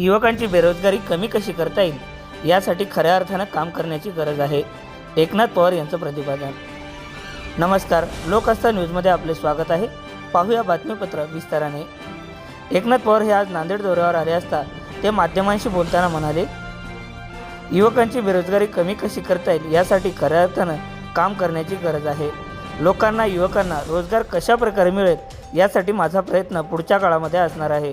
युवकांची बेरोजगारी कमी कशी करता येईल यासाठी खऱ्या अर्थानं काम करण्याची गरज आहे. एकनाथ पवार यांचं प्रतिपादन. नमस्कार लोकआस्था न्यूजमध्ये आपले स्वागत आहे. पाहूया बातमीपत्र विस्ताराने. एकनाथ पवार हे आज नांदेड दौऱ्यावर आले असता ते माध्यमांशी बोलताना म्हणाले युवकांची बेरोजगारी कमी कशी करता येईल यासाठी खऱ्या अर्थानं काम करण्याची गरज आहे. लोकांना युवकांना रोजगार कशा प्रकारे मिळेल यासाठी माझा प्रयत्न पुढच्या काळामध्ये असणार आहे.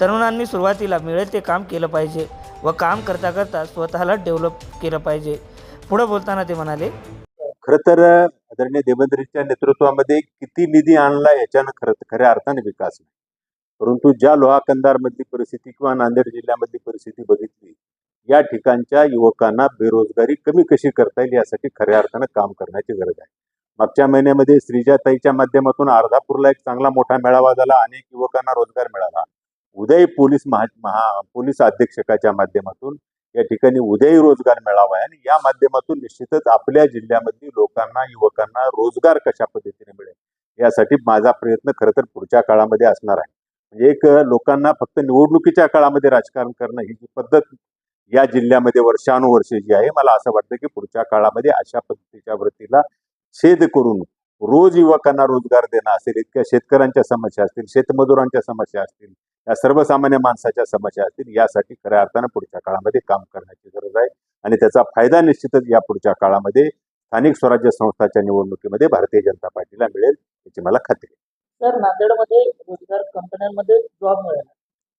तरुणांनी सुरुवातीला मिळेल ते काम केलं पाहिजे व काम करता करता स्वतःला डेव्हलप केलं पाहिजे. पुढं बोलताना ते म्हणाले खर तर आदरणीय देवेंद्रजीच्या नेतृत्वामध्ये किती निधी आणला याच्यानं खरं खऱ्या अर्थाने विकास नाही. परंतु ज्या लोहा कंधारमधली परिस्थिती किंवा नांदेड जिल्ह्यामधली परिस्थिती बघितली या ठिकाणच्या युवकांना बेरोजगारी कमी कशी करता येईल यासाठी खऱ्या अर्थानं काम करण्याची गरज आहे. मागच्या महिन्यामध्ये श्रीजाताईच्या माध्यमातून अर्धापूरला एक चांगला मोठा मेळावा झाला अनेक युवकांना रोजगार मिळाला. उदय पोलीस महा महा पोलीस अधीक्षकाच्या माध्यमातून या ठिकाणी उदय रोजगार मेळावा आहे आणि या माध्यमातून निश्चितच आपल्या जिल्ह्यामधील लोकांना युवकांना रोजगार कशा पद्धतीने मिळेल यासाठी माझा प्रयत्न खरं तर पुढच्या काळामध्ये असणार आहे. म्हणजे एक लोकांना फक्त निवडणुकीच्या काळामध्ये राजकारण करणं ही जी पद्धत या जिल्ह्यामध्ये वर्षानुवर्षे जी आहे मला असं वाटतं की पुढच्या काळामध्ये अशा पद्धतीच्या वृत्तीला छेद करून रोज युवकांना रोजगार देणं असेल इतक्या शेतकऱ्यांच्या समस्या असतील शेतमजुरांच्या समस्या असतील या सर्वसामान्य माणसाच्या समस्या असतील यासाठी खऱ्या अर्थानं पुढच्या काळामध्ये काम करण्याची गरज आहे. आणि त्याचा फायदा निश्चितच या पुढच्या काळामध्ये स्थानिक स्वराज्य संस्थाच्या निवडणुकीमध्ये भारतीय जनता पार्टीला मिळेल याची मला खात्री आहे. तर नांदेडमध्ये रोजगार कंपन्यांमध्ये जॉब मिळाला.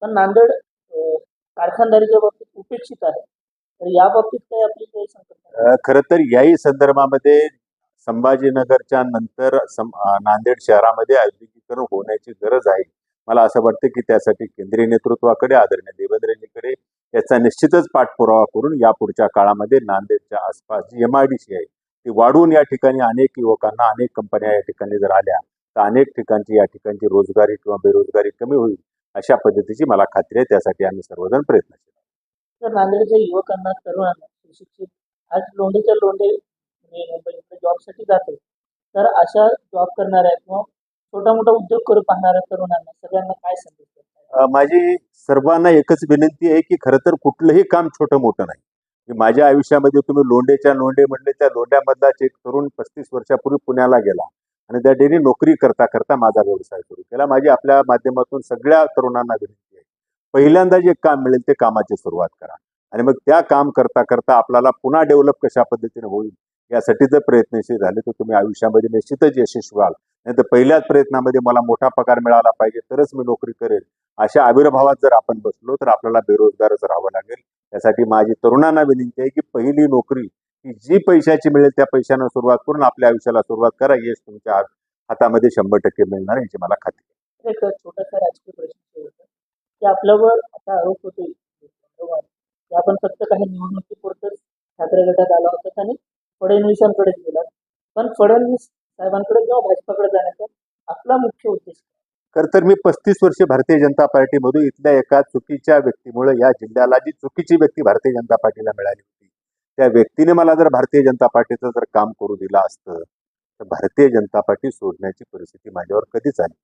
पण नांदेड कारखानदारीच्या बाबतीत उपेक्षित आहे. तर या बाबतीत काही आपली काही संकल्पना खरं तर याही संदर्भामध्ये संभाजीनगरच्या नंतर नांदेड शहरामध्ये औद्योगिकरण होण्याची गरज आहे. मला असं वाटतं की त्यासाठी केंद्रीय नेतृत्वाकडे आदरणीय देवेंद्रजीकडे याचा निश्चितच पाठपुरावा करून या पुढच्या काळामध्ये नांदेडच्या आसपास G M I D C आहे ती वाढवून या ठिकाणी अनेक युवकांना अनेक कंपन्या या ठिकाणी जर आल्या तर अनेक ठिकाणची या ठिकाणची रोजगारी किंवा बेरोजगारी कमी होईल अशा पद्धतीची मला खात्री आहे. त्यासाठी आम्ही सर्वजण प्रयत्न केला तर नांदेडच्या युवकांना तरुणांना सुशिक्षित आज लोंढेच्या लोंढे म्हणजे जॉबसाठी जातो तर अशा जॉब करणाऱ्या किंवा छोटा मोठा उद्योग करू पाहणाऱ्या तरुणांना सगळ्यांना काय संदेश माझी सर्वांना एकच विनंती आहे की खरं तर कुठलंही काम छोटं मोठं नाही. माझ्या आयुष्यामध्ये तुम्ही लोंडेच्या लोंडे म्हणले त्या लोंड्यामधलाच एक तरुण पस्तीस वर्षापूर्वी पुण्याला गेला आणि त्या डेली नोकरी करता करता माझा व्यवसाय सुरू केला. माझी आपल्या माध्यमातून सगळ्या तरुणांना विनंती आहे पहिल्यांदा जे काम मिळेल ते कामाची सुरुवात करा आणि मग त्या काम करता करता आपल्याला पुन्हा डेव्हलप कशा पद्धतीने होईल यासाठी जर प्रयत्नशील झाले तर तुम्ही आयुष्यामध्ये निश्चितच यशस्वी व्हाल. नाही तर पहिल्याच प्रयत्नामध्ये मला मोठा पगार मिळाला पाहिजे तरच मी नोकरी करेल. अशा आविर्भावात जर आपण बसलो तर आपल्याला बेरोजगारच राहावं लागेल. त्यासाठी माझी तरुणांना विनंती आहे की पहिली नोकरी ही जी पैशाची मिळेल त्या पैशानं सुरुवात करून आपल्या आयुष्याला सुरुवात करा. यश तुमच्या हातामध्ये शंभर टक्के मिळणार याची मला खात्री छोटासा राजकीय प्रश्न की आपल्यावर आता आरोप होतोय की आपण फक्त काही निवडणुकीपुरतच ठाकरे गटात आला होता आणि फडणवीसांकडे गेला. पण फडणवीस साहेबांकडे किंवा भाजपाकडे जाण्याचा आपला मुख्य उद्देश. खर तर मी पस्तीस वर्ष भारतीय जनता पार्टीमधून इथल्या एका चुकीच्या व्यक्तीमुळे या जिल्ह्याला जी चुकीची व्यक्ती भारतीय जनता पार्टीला मिळाली होती त्या व्यक्तीने मला जर भारतीय जनता पार्टीचं जर काम करू दिलं असतं तर भारतीय जनता पार्टी सोडण्याची परिस्थिती माझ्यावर कधीच आली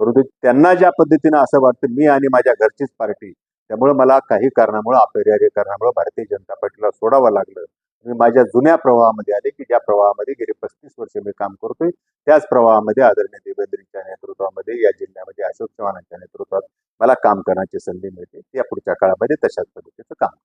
परंतु त्यांना ज्या पद्धतीनं असं वाटतं मी आणि माझ्या घरचीच पार्टी त्यामुळे मला काही कारणामुळे अपरिहार्य कारणामुळे भारतीय जनता पार्टीला सोडावं लागलं मी माझ्या जुन्या प्रवाहामध्ये आले की ज्या प्रवाहामध्ये गेली पस्तीस वर्ष मी काम करतोय त्याच प्रवाहामध्ये आदरणीय देवेंद्रींच्या नेतृत्वामध्ये या जिल्ह्यामध्ये अशोक चव्हाणांच्या नेतृत्वात मला काम करण्याची संधी मिळते. या पुढच्या काळामध्ये तशाच पद्धतीचं काम